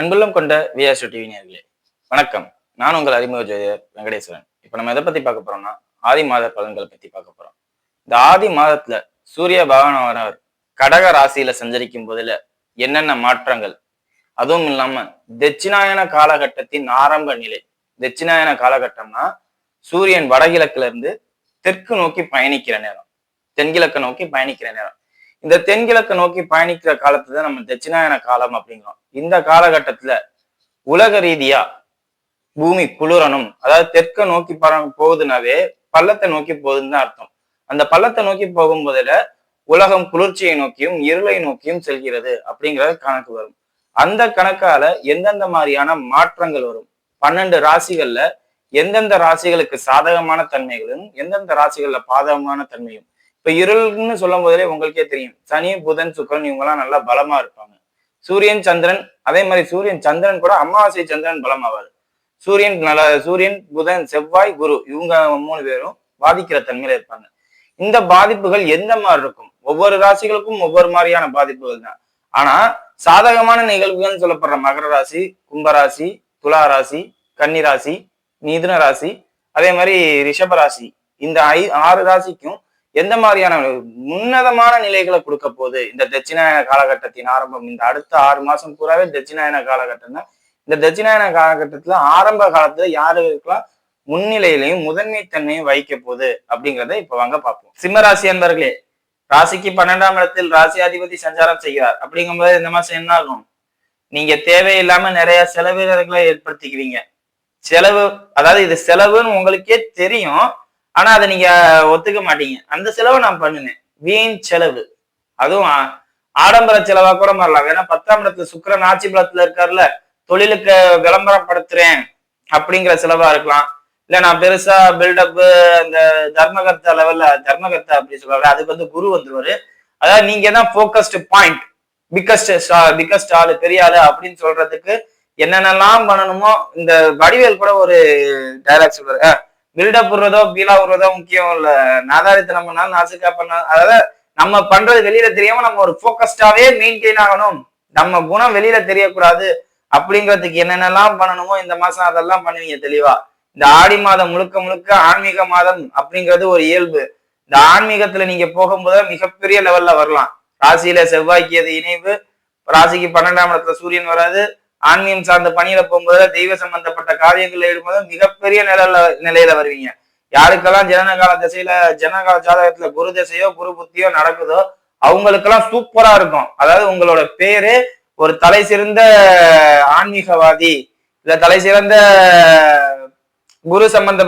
அன்புள்ளம் கொண்ட விஆர்சு டிவி நேர்களே வணக்கம். நான் உங்கள் அறிமுக ஜோதியர் வெங்கடேஸ்வரன். இப்ப நம்ம எதை பத்தி பார்க்க போறோம்னா ஆதி மாத பலன்களை பத்தி பார்க்க போறோம். இந்த ஆதி மாதத்துல சூரிய பகவானவர் கடக ராசியில சஞ்சரிக்கும் போதுல என்னென்ன மாற்றங்கள்? அதுவும் இல்லாம தட்சிணாயன காலகட்டத்தின் ஆரம்ப நிலை. தட்சிணாயன காலகட்டம்னா சூரியன் வடகிழக்குல இருந்து தெற்கு நோக்கி பயணிக்கிற நேரம். தென்கிழக்கு நோக்கி பயணிக்கிற நேரம். இந்த தென்கிழக்கு நோக்கி பயணிக்கிற காலத்தை தான் நம்ம தட்சிணாயன காலம் அப்படிங்கிறோம். இந்த காலகட்டத்துல உலக ரீதியா பூமி குளிரணும். அதாவது தெற்க நோக்கி பர- போகுதுனாவே பள்ளத்தை நோக்கி போகுதுன்னு தான் அர்த்தம். அந்த பள்ளத்தை நோக்கி போகும்போதுல உலகம் குளிர்ச்சியை நோக்கியும் இருளை நோக்கியும் செல்கிறது அப்படிங்கிறது கணக்கு வரும். அந்த கணக்கால எந்தெந்த மாதிரியான மாற்றங்கள் வரும்? பன்னெண்டு ராசிகள்ல எந்தெந்த ராசிகளுக்கு சாதகமான தன்மைகளும் எந்தெந்த ராசிகள்ல பாதகமான தன்மையும் இப்ப இருள்னு சொல்லும் போதே உங்களுக்கே தெரியும். சனி புதன் சுக்கரன் இவங்கெல்லாம் நல்லா பலமா இருப்பாங்க. சூரியன் சந்திரன் அதே மாதிரி சூரியன் சந்திரன் கூட அமாவாசை சந்திரன் பலமாவார் சூரியன் நல்ல சூரியன் புதன் செவ்வாய் குரு இவங்க மூணு பேரும் பாதிக்கிற தன்மையில இருப்பாங்க. இந்த பாதிப்புகள் எந்த மாதிரி இருக்கும்? ஒவ்வொரு ராசிகளுக்கும் ஒவ்வொரு மாதிரியான பாதிப்புகள் தான். ஆனா சாதகமான நிகழ்வுகள்னு சொல்லப்படுற மகர ராசி கும்பராசி துலா ராசி கன்னி ராசி மிதுன ராசி அதே மாதிரி ரிஷப ராசி. இந்த ஐ ஆறு ராசிக்கும் எந்த மாதிரியான உன்னதமான நிலைகளை கொடுக்க போகுது? இந்த தட்சிணாயன காலகட்டத்தின் ஆரம்பம் இந்த அடுத்த ஆறு மாசம் பூராவே தட்சிணாயன காலகட்டம் தான். இந்த தட்சிணாயன காலகட்டத்துல ஆரம்ப காலத்துல யாருக்கெல்லாம் முன்னிலையிலையும் முதன்மை தன்மையும் வைக்க போகுது அப்படிங்கிறத இப்ப வாங்க பார்ப்போம். சிம்மராசி அன்பர்களே ராசிக்கு பன்னெண்டாம் இடத்தில் ராசியாதிபதி சஞ்சாரம் செய்கிறார். அப்படிங்கும்போது இந்த மாசம் என்ன ஆகும்? நீங்க தேவையில்லாம நிறைய செலவினர்களை ஏற்படுத்திக்கிறீங்க செலவு அதாவது இது செலவுன்னு உங்களுக்கே தெரியும். ஆனா அதை நீங்க ஒத்துக்க மாட்டீங்க. அந்த செலவை நான் பண்ணுனேன். வீண் செலவு. அதுவும் ஆடம்பர செலவா கூட மாறலாம். ஏன்னா பத்தாம் இடத்துல சுக்கரன் ஆட்சி பலத்துல இருக்காருல்ல. தொழிலுக்கு விளம்பரப்படுத்துறேன் அப்படிங்கிற செலவா இருக்கலாம். இல்ல நான் பெருசா பில்டப் அந்த தர்மகர்த்தா லெவல்ல தர்மகர்த்தா அப்படி சொல்றாரு அதுக்கு வந்து குரு வந்துருவாரு. அதாவது நீங்க தான் போக்கஸ்ட் பாயிண்ட் பிக்கஸ்ட் பிக்கஸ்ட் ஆளு பெரிய ஆளு அப்படின்னு சொல்றதுக்கு என்னென்னலாம் பண்ணணுமோ இந்த வடிவேல் கூட ஒரு டைலாக் சொல்றாரு பில்டப் விடுறதோ பீலா விடுறதோ முக்கியம் இல்ல. நாதாரித்தனம் பண்ணாலும் நாசுக்கா பண்ணா அதாவது நம்ம பண்றது வெளியில தெரியாம நம்ம ஒரு ஃபோக்கஸ்டாவே மெயின்டைன் ஆகணும். நம்ம குணம் வெளியில தெரியக்கூடாது. அப்படிங்கிறதுக்கு என்னென்னலாம் பண்ணணுமோ இந்த மாசம் அதெல்லாம் பண்ணுவீங்க தெளிவா. இந்த ஆடி மாதம் முழுக்க முழுக்க ஆன்மீக மாதம் அப்படிங்கிறது ஒரு இயல்பு. இந்த ஆன்மீகத்துல நீங்க போகும்போது மிகப்பெரிய லெவல்ல வரலாம். ராசியில செவ்வாய்க்கு அது இணைவு. ராசிக்கு பன்னெண்டாம் இடத்துல சூரியன் வராது. ஆன்மீகம் சார்ந்த பணியில போகும்போது தெய்வ சம்பந்தப்பட்ட காரியங்கள் ஈடுபோது மிகப்பெரிய நிலையில நிலையில வருவீங்க. யாருக்கெல்லாம் ஜனனகால திசையில ஜனகால ஜாதகத்துல குரு திசையோ குரு புத்தியோ நடக்குதோ அவங்களுக்கெல்லாம் சூப்பரா இருக்கும். அதாவது உங்களோட பேரு ஒரு தலை சிறந்த ஆன்மீகவாதி இல்ல தலை சிறந்த குரு சம்பந்த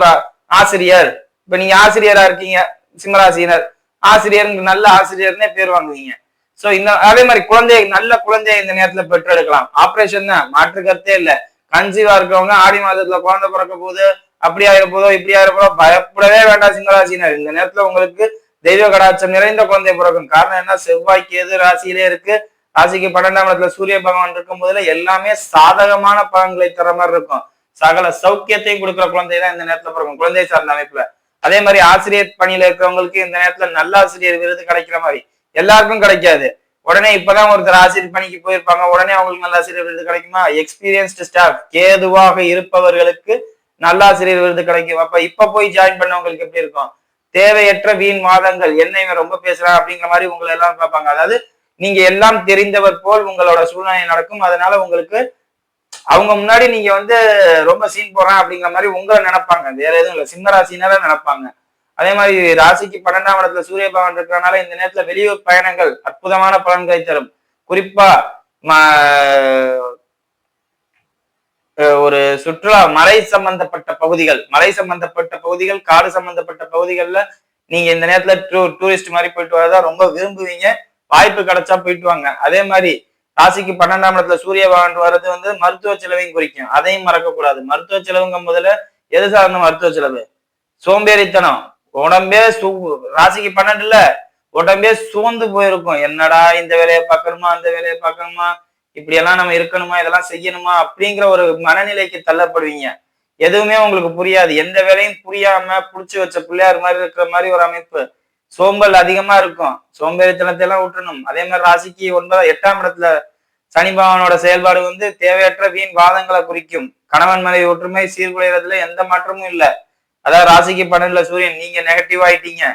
ஆசிரியர். இப்ப நீங்க ஆசிரியரா இருக்கீங்க சிம்மராசினர் ஆசிரியர் நல்ல ஆசிரியர்னே பேர் வாங்குவீங்க. சோ இந்த அதே மாதிரி குழந்தை நல்ல குழந்தையை இந்த நேரத்துல பெற்றெடுக்கலாம். ஆப்ரேஷன் தான் மாற்று கருத்தே இல்ல. கன்சீவா இருக்கவங்க ஆடி மாதத்துல குழந்தை பிறக்க போகுது அப்படி ஆயிர போதோ இப்படி ஆயிர போதோ பயப்படவே வேண்டாம் சிங்கராசினர் இந்த நேரத்துல உங்களுக்கு தெய்வ கடாட்சம் நிறைந்த குழந்தை பிறக்கும். காரணம் என்ன? செவ்வாய்க்கு எது ராசியிலே இருக்கு. ராசிக்கு பன்னெண்டாம் இடத்துல சூரிய பகவான் இருக்கும் போதுல எல்லாமே சாதகமான பலன்களை தர மாதிரி இருக்கும். சகல சௌக்கியத்தையும் கொடுக்குற குழந்தை தான் இந்த நேரத்துல பிறக்கும் குழந்தை சார்ந்த அமைப்புல. அதே மாதிரி ஆசிரியர் பணியில இருக்கிறவங்களுக்கு இந்த நேரத்துல நல்ல ஆசிரியர் விருது கிடைக்கிற மாதிரி. எல்லாருக்கும் கிடைக்காது. உடனே இப்பதான் ஒருத்தர் ஆசிரியர் பணிக்கு போயிருப்பாங்க. உடனே அவங்களுக்கு நல்ல ஆசிரியர் விருது கிடைக்குமா? எக்ஸ்பீரியன்ஸ்டு ஸ்டாஃப் கேதுவாக இருப்பவர்களுக்கு நல்ல ஆசிரியர் விருது கிடைக்கும். அப்ப இப்ப போய் ஜாயின் பண்ணவங்களுக்கு எப்படி இருக்கும்? தேவையற்ற வீண் வாதங்கள் என்ன இவன் ரொம்ப பேசுறான் அப்படிங்கிற மாதிரி உங்களை எல்லாம் பார்ப்பாங்க. அதாவது நீங்க எல்லாம் தெரிந்தவர் போல் உங்களோட சூழ்நிலை நடக்கும். அதனால உங்களுக்கு அவங்க முன்னாடி நீங்க வந்து ரொம்ப சீன் போடுறேன் அப்படிங்கிற மாதிரி உங்களை நினைப்பாங்க. வேற எதுவும் இல்லை. சிம்மராசினால நினைப்பாங்க. அதே மாதிரி ராசிக்கு பன்னெண்டாம் இடத்துல சூரிய பகவான் இருக்கிறனால இந்த நேரத்துல வெளியூர் பயணங்கள் அற்புதமான பலன்களை தரும். குறிப்பா ஒரு சுற்றுலா மலை சம்பந்தப்பட்ட பகுதிகள் மலை சம்பந்தப்பட்ட பகுதிகள் காடு சம்பந்தப்பட்ட பகுதிகள்ல நீங்க இந்த நேரத்துல டூ டூரிஸ்ட் மாதிரி போயிட்டு வரதா ரொம்ப விரும்புவீங்க. வாய்ப்பு கிடைச்சா போயிட்டு வாங்க. அதே மாதிரி ராசிக்கு பன்னெண்டாம் இடத்துல சூரிய பகவான் வர்றது வந்து மருத்துவ செலவையும் குறிக்கும். அதையும் மறக்க கூடாது மருத்துவ செலவுங்க முதல்ல எது சார்ந்த மருத்துவ செலவு? சோம்பேறித்தனம். உடம்பே சூ ராசிக்கு பன்னெண்டுல உடம்பே சோர்ந்து போயிருக்கும். என்னடா இந்த வேலையை பார்க்கணுமா அந்த வேலையை பார்க்கணுமா இப்படி எல்லாம் நம்ம இருக்கணுமா இதெல்லாம் செய்யணுமா அப்படிங்கிற ஒரு மனநிலைக்கு தள்ளப்படுவீங்க. எதுவுமே உங்களுக்கு புரியாது. எந்த வேலையும் புரியாம புடிச்சு வச்ச பிள்ளையார் மாதிரி இருக்கிற மாதிரி ஒரு அமைப்பு. சோம்பல் அதிகமா இருக்கும். சோம்பேறித்தனத்தை எல்லாம் விட்டுறணும் அதே மாதிரி ராசிக்கு ஒன்பதாம் எட்டாம் இடத்துல சனி பகவானோட செயல்பாடு வந்து தேவையற்ற வீண் வாதங்களை குறிக்கும். கணவன் மனைவி ஒற்றுமை சீர்குலைறதுல எந்த மாற்றமும் இல்லை. அதாவது ராசிக்கு பன்னெண்டுல சூரியன் நீங்க நெகட்டிவ் ஆயிட்டீங்க.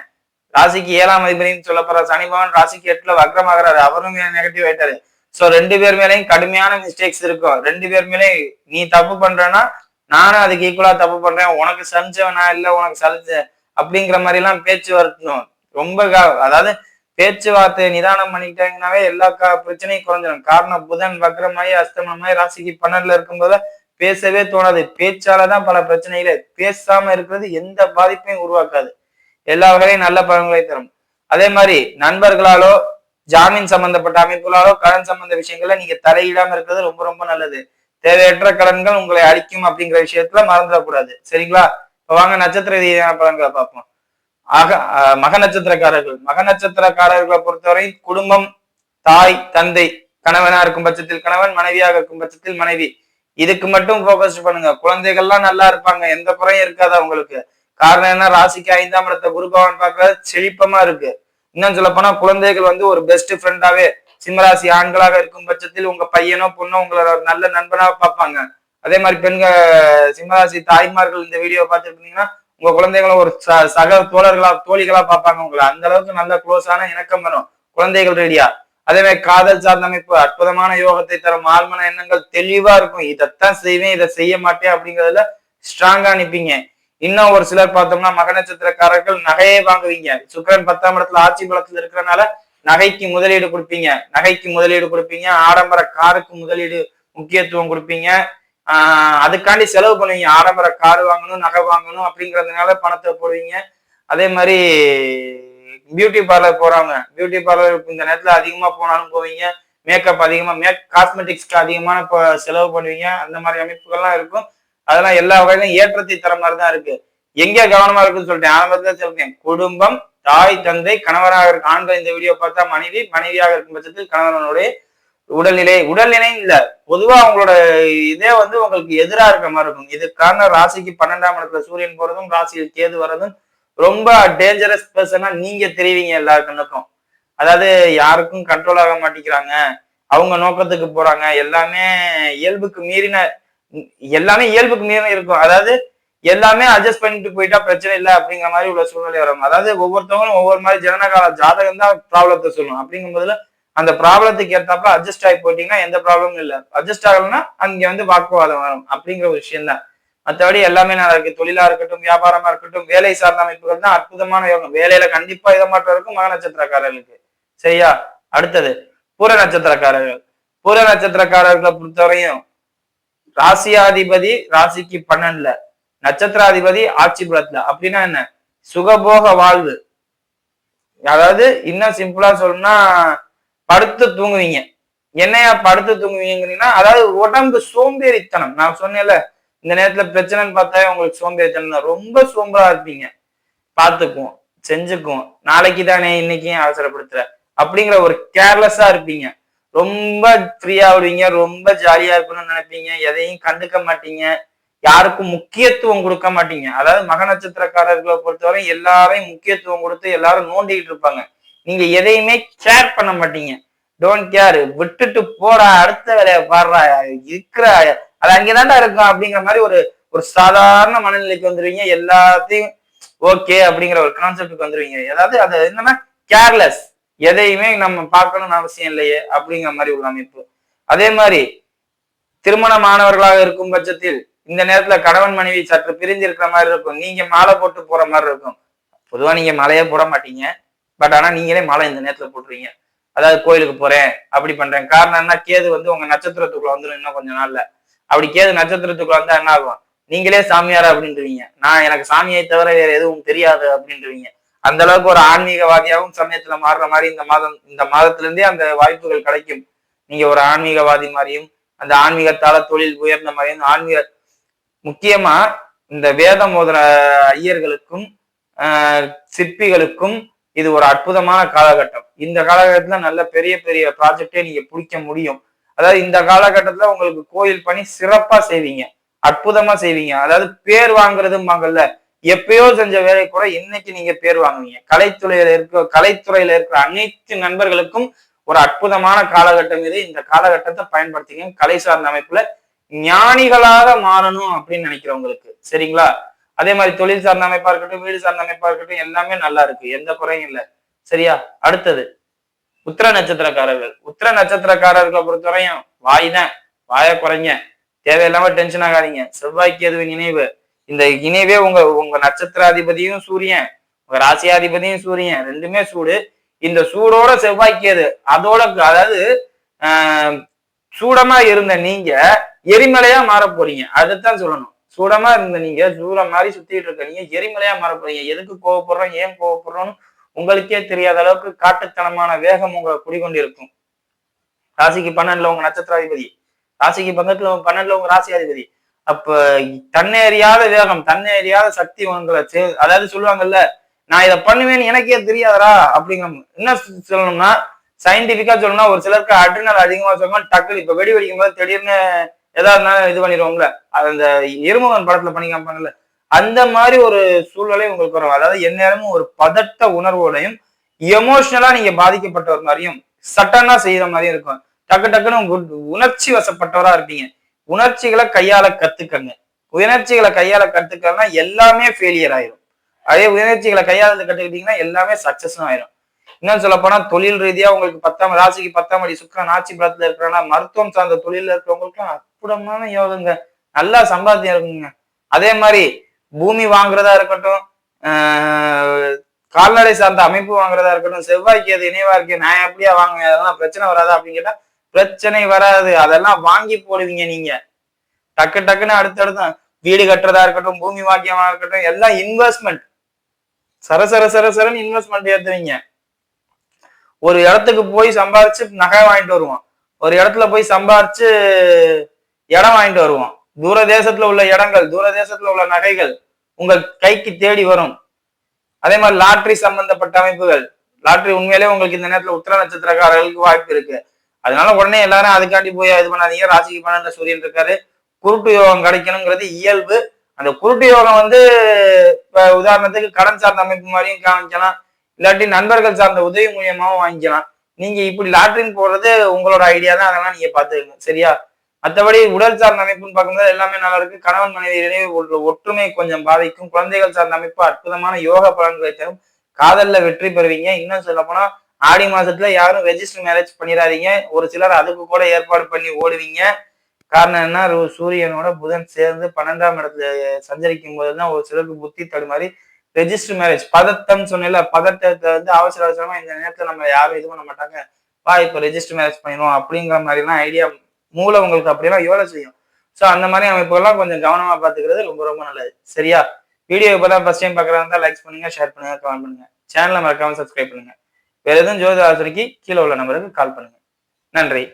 ராசிக்கு ஏழாம் அதிபதினு சொல்லப்படுற சனி பகவான் ராசிக்கு எட்டுல வக்ரமாகறாரு. அவரும் நெகட்டிவ் ஆயிட்டாரு. சோ ரெண்டு பேர் மேலேயும் கடுமையான மிஸ்டேக்ஸ் இருக்கும். ரெண்டு பேர் மேலயும் நீ தப்பு பண்றேன்னா நானும் அதுக்கு ஈக்குவலா தப்பு பண்றேன். உனக்கு சலிச்சவனா இல்ல உனக்கு சலிச்ச அப்படிங்கிற மாதிரி எல்லாம் பேச்சு வரணும் ரொம்ப அதாவது பேச்சுவார்த்தையை நிதானம் பண்ணிக்கிட்டாங்கன்னாவே எல்லா பிரச்சனையும் குறைஞ்சிடும் காரணம் புதன் வக்ரமாயி அஸ்தமனமாயி ராசிக்கு பன்னெண்டுல இருக்கும்போது பேசவே தோணாது. பேச்சாலதான் பல பிரச்சனைகளை. பேசாம இருக்கிறது எந்த பாதிப்பையும் உருவாக்காது. எல்லா வகையும் நல்ல பலன்களை தரும். அதே மாதிரி நண்பர்களாலோ ஜாமீன் சம்பந்தப்பட்ட அமைப்புகளாலோ கடன் சம்பந்த விஷயங்கள்ல நீங்க தலையிடாம இருக்கிறது ரொம்ப ரொம்ப நல்லது. தேவையற்ற கடன்கள் உங்களை அழிக்கும் அப்படிங்கிற விஷயத்துல மறந்துடக்கூடாது. சரிங்களா? இப்ப வாங்க நட்சத்திர ரீதியான பலன்களை பார்ப்போம். ஆக மக நட்சத்திரக்காரர்கள். மக நட்சத்திரக்காரர்களை பொறுத்தவரை குடும்பம் தாய் தந்தை கணவனா இருக்கும் பட்சத்தில் கணவன் மனைவியாக இருக்கும் பட்சத்தில் மனைவி. இதுக்கு மட்டும் போக்கஸ் பண்ணுங்க. குழந்தைகள்லாம் நல்லா இருப்பாங்க. எந்த குறையும் இருக்காது அவங்களுக்கு. காரணம் என்ன? ராசிக்கு ஐந்தாம் இடத்தை குருபவன் பார்க்கறது செழிப்பமா இருக்கு. இன்னும் சொல்ல போனா குழந்தைகள் வந்து ஒரு பெஸ்ட் ஃப்ரெண்டாவே சிம்மராசி ஆண்களாக இருக்கும் பட்சத்தில் உங்க பையனோ பொண்ணோ உங்களை ஒரு நல்ல நண்பனாக பார்ப்பாங்க. அதே மாதிரி பெண்கள் சிம்மராசி தாய்மார்கள் இந்த வீடியோ பார்த்துருந்தீங்கன்னா உங்க குழந்தைகளும் ஒரு ச- சக தோழர்களா தோழிகளா பார்ப்பாங்க உங்களை. அந்த அளவுக்கு நல்ல க்ளோஸான இணக்கம் வரும். குழந்தைகள் ரெடியா அதே மாதிரி காதல் சார்ந்த அமைப்பு அற்புதமான யோகத்தை தரும் ஆழ்மன எண்ணங்கள் தெளிவா இருக்கும். இதைத்தான் செய்வேன் இதை செய்ய மாட்டேன் அப்படிங்கிறதுல ஸ்ட்ராங்கா நிப்பீங்க. இன்னும் ஒரு சிலர் பார்த்தோம்னா மக நட்சத்திரக்காரர்கள் நகையே வாங்குவீங்க. சுக்கரன் பத்தாம் இடத்துல ஆட்சி பலத்துல இருக்கிறனால நகைக்கு முதலீடு கொடுப்பீங்க. நகைக்கு முதலீடு கொடுப்பீங்க. ஆடம்பர காருக்கு முதலீடு முக்கியத்துவம் கொடுப்பீங்க. ஆஹ் அதுக்காண்டி செலவு பண்ணுவீங்க. ஆடம்பர கார் வாங்கணும் நகை வாங்கணும் அப்படிங்கிறதுனால பணத்தை போடுவீங்க. அதே மாதிரி பியூட்டி பார்லர் போறவங்க பியூட்டி பார்லர் இந்த நேரத்துல அதிகமா போனாலும் போவீங்க. மேக்கப் அதிகமா மேக் காஸ்மெட்டிக்ஸ்க்கு அதிகமான இப்போ செலவு பண்ணுவீங்க. அந்த மாதிரி அமைப்புகள்லாம் இருக்கும். அதெல்லாம் எல்லா வகையிலும் ஏற்றத்தை தர மாதிரி தான் இருக்கு. எங்க கவனமா இருக்குன்னு சொல்லிட்டேன். ஆரம்பத்துல சொல்லிட்டேன் குடும்பம் தாய் தந்தை கணவராக இருக்க ஆண்கள் இந்த வீடியோ பார்த்தா மனைவி மனைவியாக இருக்கும் பட்சத்தில் கணவனுடைய உடல்நிலை உடல்நிலை இல்ல. பொதுவா அவங்களோட இதே வந்து உங்களுக்கு எதிரா இருக்க மாதிரி இருக்கும். இதுக்கான ராசிக்கு பன்னெண்டாம் இடத்துல சூரியன் போறதும் ராசியில் கேது வர்றதும் ரொம்ப டேஞ்சரஸ் பர்சனா நீங்க தெரிவிங்க எல்லா கண்ணுக்கும். அதாவது யாருக்கும் கண்ட்ரோல் ஆக மாட்டேங்கிறாங்க. அவங்க நோக்கத்துக்கு போறாங்க. எல்லாமே இயல்புக்கு மீறின எல்லாமே இயல்புக்கு மீறின இருக்கும். அதாவது எல்லாமே அட்ஜஸ்ட் பண்ணிட்டு போயிட்டா பிரச்சனை இல்லை அப்படிங்கிற மாதிரி உள்ள சூழ்நிலை வரும். அதாவது ஒவ்வொருத்தவங்களும் ஒவ்வொரு மாதிரி ஜனனகால ஜாதகம் தான் ப்ராப்ளத்தை சொல்லணும் அப்படிங்கும் போதுல அந்த ப்ராப்ளத்துக்கு ஏற்றப்ப அட்ஜஸ்ட் ஆகி போயிட்டீங்கன்னா எந்த ப்ராப்ளமும் இல்லை. அட்ஜஸ்ட் ஆகலைன்னா அங்க வந்து வாக்குவாதம் வரும். அப்படிங்கிற ஒரு விஷயம் தான் மற்றபடி எல்லாமே நல்லா இருக்கு. தொழிலா இருக்கட்டும் வியாபாரமா இருக்கட்டும் வேலை சார்ந்த அமைப்புகள் தான் அற்புதமான யோகம். வேலையில கண்டிப்பா இதமாற்றம் இருக்கும். மக நட்சத்திரக்காரர்களுக்கு. சரியா? அடுத்தது பூர நட்சத்திரக்காரர்கள். பூர நட்சத்திரக்காரர்களை பொறுத்தவரையும் ராசியாதிபதி ராசிக்கு பன்னெண்டுல நட்சத்திராதிபதி ஆட்சி புலத்துல அப்படின்னா என்ன? சுகபோக வாழ்வு. அதாவது இன்னும் சிம்பிளா சொல்லணும்னா படுத்து தூங்குவீங்க. என்னையா படுத்து தூங்குவீங்கன்னா அதாவது உடம்பு சோம்பேறித்தனம். நான் சொன்னேன்ல இந்த நேரத்துல பிரச்சனைன்னு பார்த்தா உங்களுக்கு சோம்பேறித்தனம் ரொம்ப சோம்பலா இருப்பீங்க. பார்த்துக்குவோம். செஞ்சுக்குவோம். நாளைக்கு தானே இன்னைக்கு அவசரப்படுத்துற? அப்படிங்கிற ஒரு கேர்லெஸ்ஸா இருப்பீங்க. ரொம்ப ஃப்ரீயா விடுவீங்க. ரொம்ப ஜாலியா இருக்கணும்னு நினைப்பீங்க. எதையும் கண்டுக்க மாட்டீங்க. யாருக்கும் முக்கியத்துவம் கொடுக்க மாட்டீங்க. அதாவது மக நட்சத்திரக்காரர்களை பொறுத்தவரை எல்லாரையும் முக்கியத்துவம் கொடுத்து எல்லாரும் நோண்டிக்கிட்டு இருப்பாங்க. நீங்க எதையுமே கேர் பண்ண மாட்டீங்க. டோன்ட் கேர் விட்டுட்டு போடா அடுத்த வேலையை பாடுறா இருக்கிற அது அங்கேதான்டா இருக்கும் அப்படிங்கிற மாதிரி ஒரு ஒரு சாதாரண மனநிலைக்கு வந்துருவீங்க. எல்லாத்தையும் ஓகே அப்படிங்கிற ஒரு கான்செப்டுக்கு வந்துருவீங்க. ஏதாவது அது என்னன்னா கேர்லெஸ் எதையுமே நம்ம பார்க்கணும்னு அவசியம் இல்லையே அப்படிங்கிற மாதிரி ஒரு அமைப்பு. அதே மாதிரி திருமணமானவர்களாக இருக்கும் பட்சத்தில் இந்த நேரத்துல கணவன் மனைவி சற்று பிரிஞ்சு இருக்கிற மாதிரி இருக்கும். நீங்க மாலை போட்டு போற மாதிரி இருக்கும். பொதுவா நீங்க மலையே போட மாட்டீங்க. பட் ஆனா நீங்களே மலை இந்த நேரத்துல போட்டுருவீங்க. அதாவது கோயிலுக்கு போறேன் அப்படி பண்றேன். காரணம் என்ன? கேது வந்து உங்க நட்சத்திரத்துக்குள்ள வந்துடும் இன்னும் கொஞ்ச நாள்ல. அப்படி கேது நட்சத்திரத்துக்குள்ள வந்தா என்ன ஆகும்? நீங்களே சாமியார் அப்படின்றீங்க நான் எனக்கு சாமியை தவிர வேற எதுவும் தெரியாது அப்படின்றீங்க அந்த அளவுக்கு ஒரு ஆன்மீகவாதியாகவும் சமயத்துல மாறுற மாதிரி இந்த மாதம் இந்த மாதத்துல இருந்தே அந்த வாய்ப்புகள் கிடைக்கும். நீங்க ஒரு ஆன்மீகவாதி மாதிரியும் அந்த ஆன்மீகத்தால தொழில் உயர்ந்த மாதிரியும் ஆன்மீக முக்கியமா இந்த வேதம் ஓதுற ஐயர்களுக்கும் சிற்பிகளுக்கும் இது ஒரு அற்புதமான காலகட்டம். இந்த காலகட்டத்துல நல்ல பெரிய பெரிய ப்ராஜெக்டே நீங்க பிடிக்க முடியும். அதாவது இந்த காலகட்டத்துல உங்களுக்கு கோயில் பணி சிறப்பா செய்வீங்க அற்புதமா செய்வீங்க. அதாவது பேர் வாங்குறதும்பாங்கல்ல எப்பயோ செஞ்ச வேலை கூட இன்னைக்கு நீங்க பேர் வாங்குவீங்க. கலைத்துறையில இருக்க கலைத்துறையில இருக்கிற அனைத்து நண்பர்களுக்கும் ஒரு அற்புதமான காலகட்டம் இது. இந்த காலகட்டத்தை பயன்படுத்திங்க. கலை சார்ந்த அமைப்புல ஞானிகளாக மாறணும் அப்படின்னு நினைக்கிறவங்களுக்கு. சரிங்களா? அதே மாதிரி தொழில் சார்ந்த அமைப்பா இருக்கட்டும் வீடு சார்ந்த அமைப்பா இருக்கட்டும் எல்லாமே நல்லா இருக்கு. எந்த குறையும் இல்லை. சரியா? அடுத்தது. உத்திர நட்சத்திரக்காரர்கள். உத்திர நட்சத்திரக்காரர்களை பொறுத்தவரையும் வாய் தான். வாய குறைங்க. தேவையில்லாம டென்ஷன் ஆகாதீங்க. செவ்வாய்க்கு எதுவும் இணைவு. இந்த இணைவே உங்க உங்க நட்சத்திராதிபதியும் சூரியன். உங்க ராசியாதிபதியும் சூரியன். ரெண்டுமே சூடு. இந்த சூடோட செவ்வாய்க்கியது அதோட அதாவது ஆஹ் சூடமா இருந்த நீங்க எரிமலையா மாற போறீங்க. அதைத்தான் சொல்லணும். சூடமா இருந்த நீங்க சூட மாதிரி சுத்திட்டு இருக்க நீங்க எரிமலையா மாற போறீங்க. எதுக்கு கோவப்படுறோம்? ஏன் கோவப்படுறோம்னு உங்களுக்கே தெரியாத அளவுக்கு காட்டுத்தனமான வேகம் உங்களை குடிகொண்டிருக்கும். ராசிக்கு பன்னெண்டுல உங்க நட்சத்திராதிபதி. ராசிக்கு பக்கத்துல பன்னெண்டுல உங்க ராசியாதிபதி. அப்ப தன்னை அறியாத வேகம் தன்னை அறியாத சக்தி உங்களை சே- அதாவது சொல்லுவாங்கல்ல நான் இதை பண்ணுவேன்னு எனக்கே தெரியாதரா அப்படிங்கிற என்ன சொல்லணும்னா சயின்டிபிக்கா சொல்லணும்னா ஒரு சிலருக்கு அட்ரினல் அதிகமா சொல்லணும் டக்குனு இப்ப வெடி வெடிக்கும் போது திடீர்னு ஏதாவது இருந்தாலும் இது பண்ணிடுவோம்ல. அது அந்த இருமுகன் படத்துல பண்ணிக்காம பண்ணல அந்த மாதிரி ஒரு சூழ்நிலை உங்களுக்கு வரும். அதாவது எந்நேரமும் ஒரு பதட்ட உணர்வோடையும் எமோஷனலா நீங்க பாதிக்கப்பட்டவர் மாதிரியும் சட்டனா செய்யற மாதிரியும் இருக்கும். டக்கு டக்குன்னு உணர்ச்சி வசப்பட்டவரா இருப்பீங்க. உணர்ச்சிகளை கையால கத்துக்கங்க. உணர்ச்சிகளை கையால கத்துக்கலன்னா எல்லாமே ஃபெயிலியர் ஆயிரும். அதே உணர்ச்சிகளை கையாள கத்துக்கிட்டீங்கன்னா எல்லாமே சக்சஸும் ஆயிரும். இன்னும் சொல்ல போனா தொழில் ரீதியா உங்களுக்கு பத்தாம் ராசிக்கு பத்தாம் அடி சுக்கரன் ஆட்சி பலத்துல இருக்கிறனா மருத்துவம் சார்ந்த தொழில இருக்கிறவங்களுக்கும் அற்புதமான யோகங்க. நல்லா சம்பாத்தியம் இருக்குங்க. அதே மாதிரி பூமி வாங்குறதா இருக்கட்டும் கால்நடை சார்ந்த அமைப்பு வாங்குறதா இருக்கட்டும் செவ்வாய்க்கு அது இணைவா இருக்கு நான் எப்படியா வாங்குவேன் அதெல்லாம் பிரச்சனை வராதா அப்படின்னு கேட்டா பிரச்சனை வராது. அதெல்லாம் வாங்கி போடுவீங்க நீங்க. டக்கு டக்குன்னு அடுத்தடுத்து வீடு கட்டுறதா இருக்கட்டும் பூமி வாக்கியமா இருக்கட்டும் எல்லாம் இன்வெஸ்ட்மெண்ட் சர சர சர சரன்னு இன்வெஸ்ட்மெண்ட் ஏத்துவீங்க. ஒரு இடத்துக்கு போய் சம்பாரிச்சு நகை வாங்கிட்டு வருவோம். ஒரு இடத்துல போய் சம்பாரிச்சு இடம் வாங்கிட்டு வருவோம். தூர தேசத்துல உள்ள இடங்கள் தூர தேசத்துல உள்ள நகைகள் உங்கள் கைக்கு தேடி வரும். அதே மாதிரி லாட்ரி சம்பந்தப்பட்ட அமைப்புகள். லாட்ரி உண்மையிலேயே உங்களுக்கு இந்த நேரத்துல உத்தர நட்சத்திரக்காரர்களுக்கு வாய்ப்பு இருக்கு. அதனால உடனே எல்லாரும் அதுக்காண்டி போய் இது பண்ணாதீங்க. ராசிக்கு பன்னெண்டு சூரியன் இருக்காரு. குருட்டு யோகம் கிடைக்கணுங்கிறது இயல்பு. அந்த குருட்டு யோகம் வந்து இப்ப உதாரணத்துக்கு கடன் சார்ந்த அமைப்பு மாதிரியும் காமிக்கலாம். இல்லாட்டி நண்பர்கள் சார்ந்த உதவி மூலியமாகவும் வாங்கிக்கலாம். நீங்க இப்படி லாட்ரின்னு போடுறது உங்களோட ஐடியா தான். அதெல்லாம் நீங்க பாத்துக்கணும் சரியா? மற்றபடி உடல் சார்ந்த அமைப்புன்னு பார்க்கும்போது எல்லாமே நல்லா இருக்கு. கணவன் மனைவி இடையே உள்ள ஒற்றுமை கொஞ்சம் பாதிக்கும். குழந்தைகள் சார்ந்த அமைப்பு அற்புதமான யோக பலன்களை தரும். காதல்ல வெற்றி பெறுவீங்க. இன்னும் சொல்ல போனா ஆடி மாசத்துல யாரும் ரெஜிஸ்டர் மேரேஜ் பண்ணிடாதீங்க ஒரு சிலர் அதுக்கு கூட ஏற்பாடு பண்ணி ஓடுவீங்க. காரணம் என்ன? சூரியனோட புதன் சேர்ந்து பன்னெண்டாம் இடத்துல சஞ்சரிக்கும் போதுதான் ஒரு சிலருக்கு புத்தி தடுமாறி ரெஜிஸ்டர் மேரேஜ் பதட்டம் சொன்னேன்ல பதட்டத்தை வந்து அவசர அவசரமா இந்த நேரத்துல நம்ம யாரும் இது பண்ண மாட்டாங்க. வா இப்ப ரெஜிஸ்டர் மேரேஜ் பண்ணிடுவோம் அப்படிங்கிற மாதிரி எல்லாம் ஐடியா மூளை உங்களுக்கு அப்படியெல்லாம் யோலை செய்யும்? ஸோ அந்த மாதிரி அமைப்புகள்லாம் கொஞ்சம் கவனமா பார்த்துக்கிறது ரொம்ப ரொம்ப நல்லது. சரியா? வீடியோ இப்பதான் ஃபஸ்ட் டைம் பார்க்கறதா லைக் பண்ணுங்க ஷேர் பண்ணுங்க கமெண்ட் பண்ணுங்க. சேனலை மறக்காமல் சப்ஸ்கிரைப் பண்ணுங்க. வேறு எதுவும் ஜோதி ஆசிரிக்கு கீழே உள்ள நம்பருக்கு கால் பண்ணுங்க. நன்றி.